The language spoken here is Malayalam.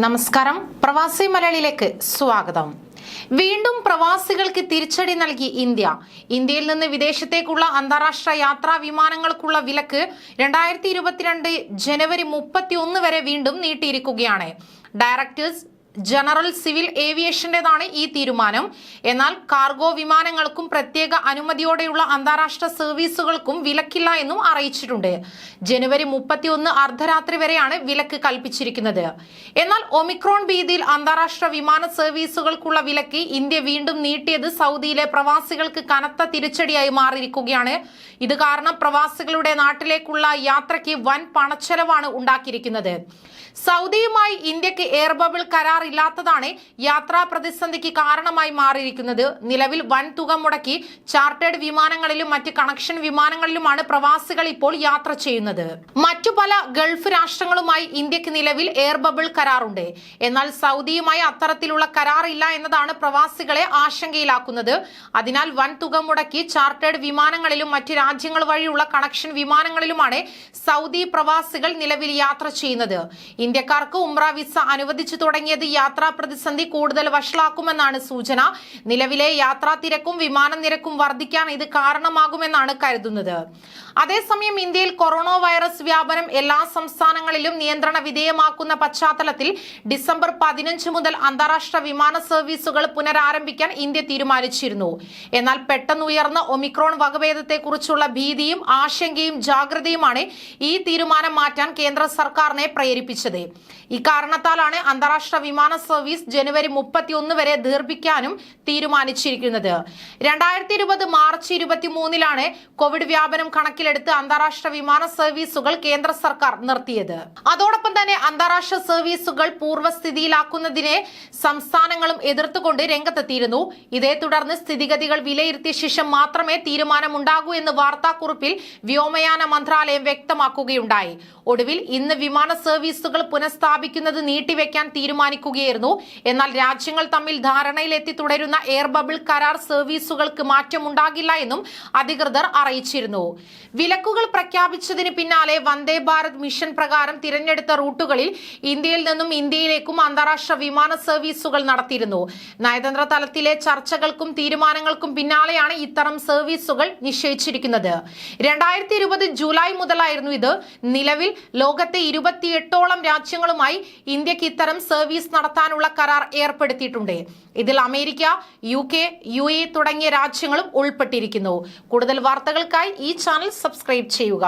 നമസ്കാരം. പ്രവാസി മലയാളിയിലേക്ക് സ്വാഗതം. വീണ്ടും പ്രവാസികൾക്ക് തിരിച്ചടി നൽകി ഇന്ത്യ. ഇന്ത്യയിൽ നിന്ന് വിദേശത്തേക്കുള്ള അന്താരാഷ്ട്ര യാത്രാ വിമാനങ്ങൾക്കുള്ള വിലക്ക് രണ്ടായിരത്തി ഇരുപത്തിരണ്ട് ജനുവരി മുപ്പത്തി ഒന്ന് വരെ വീണ്ടും നീട്ടിയിരിക്കുകയാണ്. ഡയറക്ടേഴ്സ് ജനറൽ സിവിൽ ഏവിയേഷന്റേതാണ് ഈ തീരുമാനം. എന്നാൽ കാർഗോ വിമാനങ്ങൾക്കും പ്രത്യേക അനുമതിയോടെയുള്ള അന്താരാഷ്ട്ര സർവീസുകൾക്കും വിലക്കില്ല എന്നും അറിയിച്ചിട്ടുണ്ട്. ജനുവരി മുപ്പത്തിയൊന്ന് അർദ്ധരാത്രി വരെയാണ് വിലക്ക് കൽപ്പിച്ചിരിക്കുന്നത്. എന്നാൽ ഒമിക്രോൺ ഭീതിയിൽ അന്താരാഷ്ട്ര വിമാന സർവീസുകൾക്കുള്ള വിലക്ക് ഇന്ത്യ വീണ്ടും നീട്ടിയത് സൗദിയിലെ പ്രവാസികൾക്ക് കനത്ത തിരിച്ചടിയായി മാറിയിരിക്കുകയാണ്. ഇത് കാരണം പ്രവാസികളുടെ നാട്ടിലേക്കുള്ള യാത്രയ്ക്ക് വൻ പണച്ചെലവാണ് ഉണ്ടാക്കിയിരിക്കുന്നത്. സൗദിയുമായി ഇന്ത്യയ്ക്ക് എയർ ബബിൾ കരാർ ഇല്ലാത്തതാണ് യാത്രാ പ്രതിസന്ധിക്ക് കാരണമായി മാറിയിരിക്കുന്നത്. നിലവിൽ വൻ തുക മുടക്കി ചാർട്ടേഡ് വിമാനങ്ങളിലും മറ്റ് കണക്ഷൻ വിമാനങ്ങളിലുമാണ് പ്രവാസികൾ ഇപ്പോൾ യാത്ര ചെയ്യുന്നത്. മറ്റു പല ഗൾഫ് രാഷ്ട്രങ്ങളുമായി ഇന്ത്യയ്ക്ക് നിലവിൽ എയർ ബബിൾ കരാറുണ്ട്. എന്നാൽ സൗദിയുമായി അത്തരത്തിലുള്ള കരാറില്ല എന്നതാണ് പ്രവാസികളെ ആശങ്കയിലാക്കുന്നത്. അതിനാൽ വൻ തുക മുടക്കി ചാർട്ടേഡ് വിമാനങ്ങളിലും മറ്റ് രാജ്യങ്ങൾ വഴിയുള്ള കണക്ഷൻ വിമാനങ്ങളിലുമാണ് സൗദി പ്രവാസികൾ നിലവിൽ യാത്ര ചെയ്യുന്നത്. ഇന്ത്യക്കാർക്ക് ഉംറ വിസ അനുവദിച്ചു തുടങ്ങിയത് യാത്രാ പ്രതിസന്ധി കൂടുതൽ വഷളാക്കുമെന്നാണ് സൂചന. നിലവിലെ യാത്രാ തിരക്കും വിമാന നിരക്കും വർദ്ധിക്കാൻ ഇത് കാരണമാകുമെന്നാണ് കരുതുന്നത്. അതേസമയം ഇന്ത്യയിൽ കൊറോണ വൈറസ് വ്യാപനം എല്ലാ സംസ്ഥാനങ്ങളിലും നിയന്ത്രണ വിധേയമാക്കുന്ന പശ്ചാത്തലത്തിൽ ഡിസംബർ പതിനഞ്ച് മുതൽ അന്താരാഷ്ട്ര വിമാന സർവീസുകൾ പുനരാരംഭിക്കാൻ ഇന്ത്യ തീരുമാനിച്ചിരുന്നു. എന്നാൽ പെട്ടെന്ന് ഉയർന്ന ഒമിക്രോൺ വകഭേദത്തെക്കുറിച്ചുള്ള ഭീതിയും ആശങ്കയും ജാഗ്രതയുമാണ് ഈ തീരുമാനം മാറ്റാൻ കേന്ദ്ര സർക്കാരിനെ പ്രേരിപ്പിച്ചത്. ഇക്കാരണത്താലാണ് അന്താരാഷ്ട്ര വിമാന സർവീസ് ജനുവരി മുപ്പത്തിയൊന്ന് വരെ ദീർഘിക്കാനും തീരുമാനിച്ചിരിക്കുന്നത്. രണ്ടായിരത്തി ഇരുപത് മാർച്ച് ഇരുപത്തിമൂന്നിലാണ് കോവിഡ് വ്യാപനം കണക്കിലെടുത്ത് അന്താരാഷ്ട്ര വിമാന സർവീസുകൾ കേന്ദ്ര സർക്കാർ നിർത്തിയത്. അതോടൊപ്പം തന്നെ അന്താരാഷ്ട്ര സർവീസുകൾ പൂർവസ്ഥിതിയിലാക്കുന്നതിനെ സംസ്ഥാനങ്ങളും എതിർത്തുകൊണ്ട് രംഗത്തെത്തിയിരുന്നു. ഇതേ തുടർന്ന് സ്ഥിതിഗതികൾ വിലയിരുത്തിയ ശേഷം മാത്രമേ തീരുമാനമുണ്ടാകൂ എന്ന് വാർത്താക്കുറിപ്പിൽ വ്യോമയാന മന്ത്രാലയം വ്യക്തമാക്കുകയുണ്ടായി. ഒടുവിൽ ഇന്ന് വിമാന സർവീസുകൾ പുനഃസ്ഥാപിക്കുന്നത് നീട്ടിവെക്കാൻ തീരുമാനിക്കുകയായിരുന്നു എന്നാൽ രാജ്യങ്ങൾ തമ്മിൽ ധാരണയിലെത്തി തുടരുന്ന എയർ ബബിൾ കരാർ സർവീസുകൾക്ക് മാറ്റമുണ്ടാകില്ല എന്നും അധികൃതർ അറിയിച്ചിരുന്നു. വിലക്കുകൾ പ്രഖ്യാപിച്ചതിന് പിന്നാലെ വന്ദേ ഭാരത് മിഷൻ പ്രകാരം തിരഞ്ഞെടുത്ത റൂട്ടുകളിൽ ഇന്ത്യയിൽ നിന്നും ഇന്ത്യയിലേക്കും അന്താരാഷ്ട്ര വിമാന സർവീസുകൾ നടത്തിയിരുന്നു. നയതന്ത്ര തലത്തിലെ ചർച്ചകൾക്കും തീരുമാനങ്ങൾക്കും പിന്നാലെയാണ് ഇത്തരം സർവീസുകൾ നിശ്ചയിച്ചിരിക്കുന്നത്. രണ്ടായിരത്തി ഇരുപത് ജൂലൈ മുതലായിരുന്നു ഇത്. നിലവിൽ ലോകത്തെ ഇരുപത്തിയെട്ടോളം രാജ്യങ്ങളുമായി ഇന്ത്യയ്ക്ക് ഇത്തരം സർവീസ് നടത്താനുള്ള കരാർ ഏർപ്പെടുത്തിയിട്ടുണ്ട്. ഇതിൽ America U K U A തുടങ്ങിയ രാജ്യങ്ങളും ഉൾപ്പെട്ടിരിക്കുന്നു. കൂടുതൽ വാർത്തകൾക്കായി ഈ ചാനൽ സബ്സ്ക്രൈബ് ചെയ്യുക.